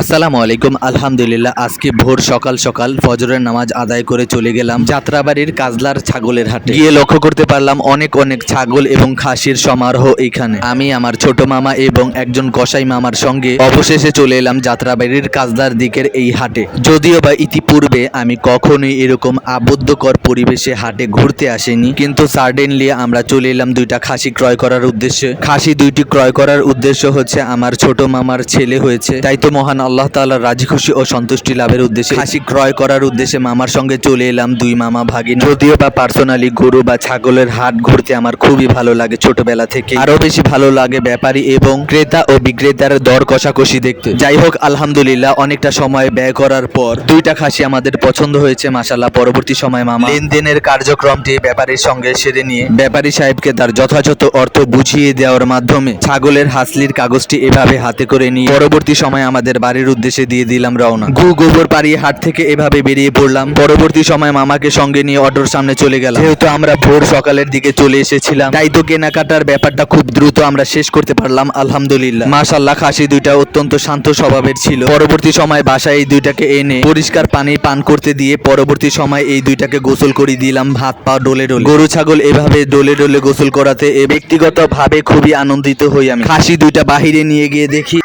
আসসালামু আলাইকুম, আলহামদুলিল্লাহ, আজকে ভোর সকাল সকাল ফজরের নামাজ আদায় করে চলে গেলাম যাত্রাবাড়ির কাজলার ছাগলের হাটে। গিয়ে লক্ষ্য করতে পারলাম অনেক অনেক ছাগল এবং খাসির সমারোহ এখানে। আমি, আমার ছোট মামা এবং একজন কসাই মামার সঙ্গে অবশেষে চলে এলাম যাত্রাবাড়ির কাজলার দিকের এই হাটে। যদিও বা ইতিপূর্বে আমি কখনোই এরকম আবদ্ধকর পরিবেশে হাটে ঘুরতে আসিনি, কিন্তু সার্ডেনলি আমরা চলে এলাম দুইটা খাসি ক্রয় করার উদ্দেশ্যে। খাসি দুইটি ক্রয় করার উদ্দেশ্য হচ্ছে, আমার ছোট মামার ছেলে হয়েছে, তাই তো মহান আল্লাহ তাআলার রাজি খুশি ও সন্তুষ্টি লাভের উদ্দেশ্যে খাসি ক্রয় করার উদ্দেশ্যে মামার সঙ্গে চলে এলাম দুই মামা ভাগিন। যদিও বা পার্সোনালি গরু বা ছাগলের হাট ঘুরতে আমার খুবই ভালো লাগে ছোটবেলা থেকে। আরও বেশি ভালো লাগে ব্যাপারী এবং ক্রেতা ও বিক্রেতার দর কষাকষি দেখতে। যাই হোক, আলহামদুলিল্লাহ অনেকটা সময় ব্যয় করার পর দুইটা খাসি আমাদের পছন্দ হয়েছে মাসাল্লাহ পরবর্তী সময় মামা লেনদেনের কার্যক্রমটি ব্যাপারীর সঙ্গে সেরে নিয়ে ব্যাপারী সাহেবকে তার যথাযথ অর্থ বুঝিয়ে দেওয়ার মাধ্যমে ছাগলের হাসলির কাগজটি এভাবে হাতে করে নিয়ে পরবর্তী সময় আমাদের বাড়ির উদ্দেশ্যে দিয়ে দিলাম রওনা। গু গোবর পাড়িয়ে হাট থেকে এভাবে বেরিয়ে পড়লাম। পরবর্তী সময় মামাকে সঙ্গে নিয়ে অটোর সামনে চলে গেলাম। যেহেতু আমরা ভোর সকালের দিকে চলে এসেছিলাম, তাই তো কেনাকাটার ব্যাপারটা খুব দ্রুত আমরা শেষ করতে পারলাম, আলহামদুলিল্লাহ। মাশাল্লাহ খাসি দুইটা অত্যন্ত শান্ত স্বভাবের ছিল। পরবর্তী সময় বাসায় এই দুইটাকে এনে পরিষ্কার পানি পান করতে দিয়ে পরবর্তী সময় এই দুইটাকে গোসল করে দিলাম, ভাত পা ডোলে ডোলে। গরু, ছাগল এভাবে ডোলে ডোলে গোসল করাতে এ ব্যক্তিগত ভাবে খুবই আনন্দিত হই আমি। খাসি দুইটা বাহিরে নিয়ে গিয়ে দেখি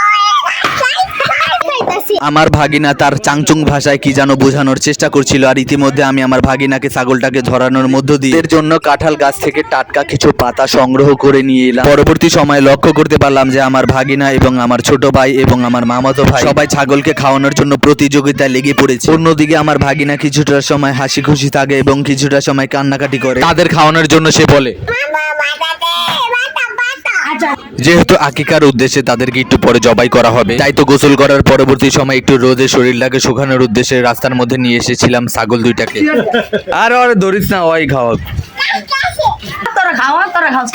আমার ভাগিনা তার চাংচুং ভাষায় কি যেন বোঝানোর চেষ্টা করছিল আর ইতিমধ্যে আমি আমার ভাগিনাকে ছাগলটাকে ধরানোর মধ্য দিয়ে এর জন্য কাঁঠাল গাছ থেকে টাটকা কিছু পাতা সংগ্রহ করে নিয়ে এলাম। পরবর্তী সময় লক্ষ্য করতে পারলাম যে আমার ভাগিনা এবং আমার ছোট ভাই এবং আমার মামাতো ভাই সবাই ছাগলকে খাওয়ানোর জন্য প্রতিযোগিতায় লেগে পড়েছে। অন্যদিকে আমার ভাগিনা কিছুটা সময় হাসি খুশি থাকে এবং কিছুটা সময় কান্নাকাটি করে। তাদের খাওয়ানোর জন্য সে বলে যেহেতু আকিকার উদ্দেশ্যে তাদেরকে একটু পরে জবাই করা হবে, তাই তো গোসল করার পরবর্তী সময় একটু রোদে লাগে শুকানোর উদ্দেশ্যে রাস্তার মধ্যে নিয়ে এসেছিলাম ছাগল দুইটাকে। আর আর ধরিস না, ওই খাওয়া। তোরা খাওয়া তোরা খাওয়া।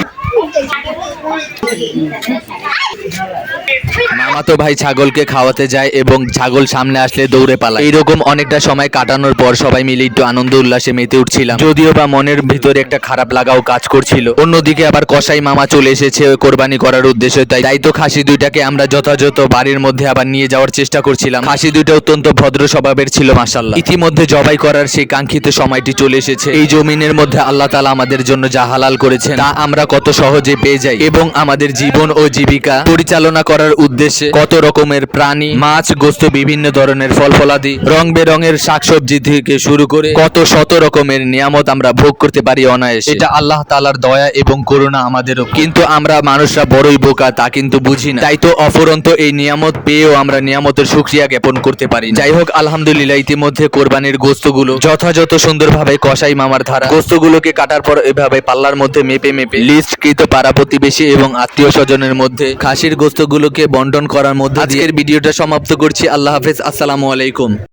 মামাতো ভাই ছাগলকে খাওয়াতে যায় এবং ছাগল সামনে আসলে দৌড়ে পালায়। এইরকম অনেকটা সময় কাটানোর পর সবাই মিলে একটু আনন্দ উল্লাসে মেতে উঠছিলাম। যদিও বা মনের ভিতরে একটা খারাপ লাগাও কাজ করছিল। অন্যদিকে আবার কসাই মামা চলে এসেছে কোরবানি করার উদ্দেশ্যে, তাই তাই তো খাসি দুইটাকে আমরা যথাযথ বাড়ির মধ্যে আবার নিয়ে যাওয়ার চেষ্টা করছিলাম। খাসি দুইটা অত্যন্ত ভদ্র স্বভাবের ছিল মাসাল্লাহ ইতিমধ্যে জবাই করার সেই কাঙ্ক্ষিত সময়টি চলে এসেছে। এই জমিনের মধ্যে আল্লাহ তালা আমাদের জন্য যা হালাল করেছেন, তা আমরা কত সহজে পেয়ে যাই এবং আমাদের জীবন ও জীবিকা পরিচালনা করার উদ্দেশ্যে কত রকমের প্রাণী মাছ গোস্ত বিভিন্ন ধরনের ফল ফলাদি রং বেরঙের শাকসবজি থেকে শুরু করে কত শত রকমের নিয়ামত আমরা ভোগ করতে পারি অনায়াসে। এটা আল্লাহ তালার দয়া এবং করুণা আমাদেরও কিন্তু আমরা মানুষরা বড়ই বোকা তা কিন্তু বুঝি না। তাই তো অফুরন্ত এই নিয়ামত পেয়েও আমরা নিয়ামতের সুক্রিয়া জ্ঞাপন করতে পারি। যাই হোক আলহামদুলিল্লাহ ইতিমধ্যে কোরবানির গোস্তগুলো যথাযথ সুন্দরভাবে কসাই মামার ধারা। গোস্তগুলোকে কাটার পর এভাবে পাল্লার মধ্যে মেপে মেপে লিস্ট কৃত পাড়া প্রতিবেশী এবং আত্মীয় স্বজনের মধ্যে খাসির গোস্তগুলোকে বন্টন করার মধ্যে আজকের ভিডিওটা সমাপ্ত করছি। আল্লাহ হাফেজ। আসসালামু আলাইকুম।